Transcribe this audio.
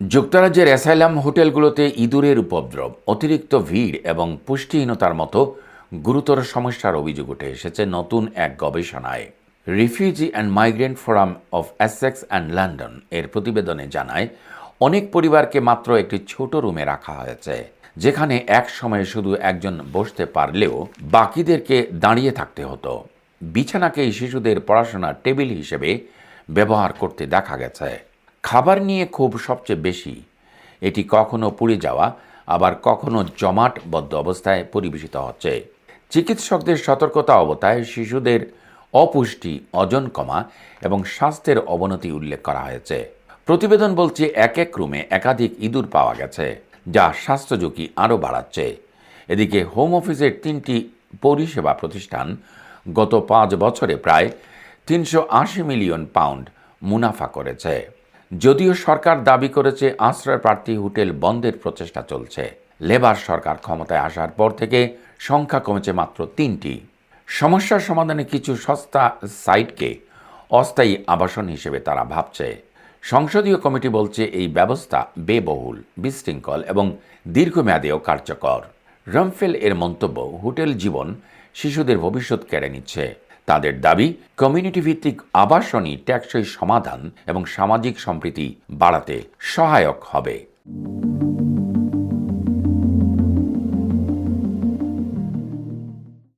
যুক্তরাজ্যের অ্যাসাইলাম হোটেলগুলোতে ইঁদুরের উপদ্রব, অতিরিক্ত ভিড় এবং পুষ্টিহীনতার মতো গুরুতর সমস্যার অভিযোগ উঠে এসেছে নতুন এক গবেষণায়। Refugee and migrant forum of Essex and London এর প্রতিবেদনে জানায়, অনেক পরিবারকে মাত্র একটি ছোট রুমে রাখা হয়েছে, যেখানে এক সময়ে শুধু একজন বসতে পারলেও বাকিদেরকে দাঁড়িয়ে থাকতে হতো। বিছানাকেই শিশুদের পড়াশোনার টেবিল হিসেবে ব্যবহার করতে দেখা গেছে। খাবার নিয়ে খুব সবচেয়ে বেশি, এটি কখনো পুড়ে যাওয়া, আবার কখনো জমাটবদ্ধ অবস্থায় পরিবেশিত হচ্ছে। চিকিৎসকদের সতর্কতা অবতায় শিশুদের অপুষ্টি অজন কমা এবং স্বাস্থ্যের অবনতি উল্লেখ করা হয়েছে। প্রতিবেদন বলছে এক এক রুমে একাধিক ইঁদুর পাওয়া গেছে, যা স্বাস্থ্য ঝুঁকি আরও বাড়াচ্ছে। এদিকে হোম অফিসের তিনটি পরিষেবা প্রতিষ্ঠান গত পাঁচ বছরে প্রায় তিনশো আশি মিলিয়ন পাউন্ড মুনাফা করেছে। যদিও সরকার দাবি করেছে আশ্রয় প্রার্থী হোটেল বন্ধের প্রচেষ্টা চলছে। লেবার সরকার ক্ষমতায় আসার পর থেকে সংখ্যা কমেছে মাত্র তিনটি। সমস্যার সমাধানে কিছু সস্তা সাইটকে অস্থায়ী আবাসন হিসেবে তারা ভাবছে। সংসদীয় কমিটি বলছে এই ব্যবস্থা বেবহুল, বিশৃঙ্খল এবং দীর্ঘমেয়াদেও কার্যকর। রামফেল এর মন্তব্য, হোটেল জীবন শিশুদের ভবিষ্যৎ কেড়ে নিচ্ছে। তাদের দাবি কমিউনিটি ভিত্তিক আবাসনই টেকসই সমাধান এবং সামাজিক সম্প্রীতি বাড়াতে সহায়ক হবে।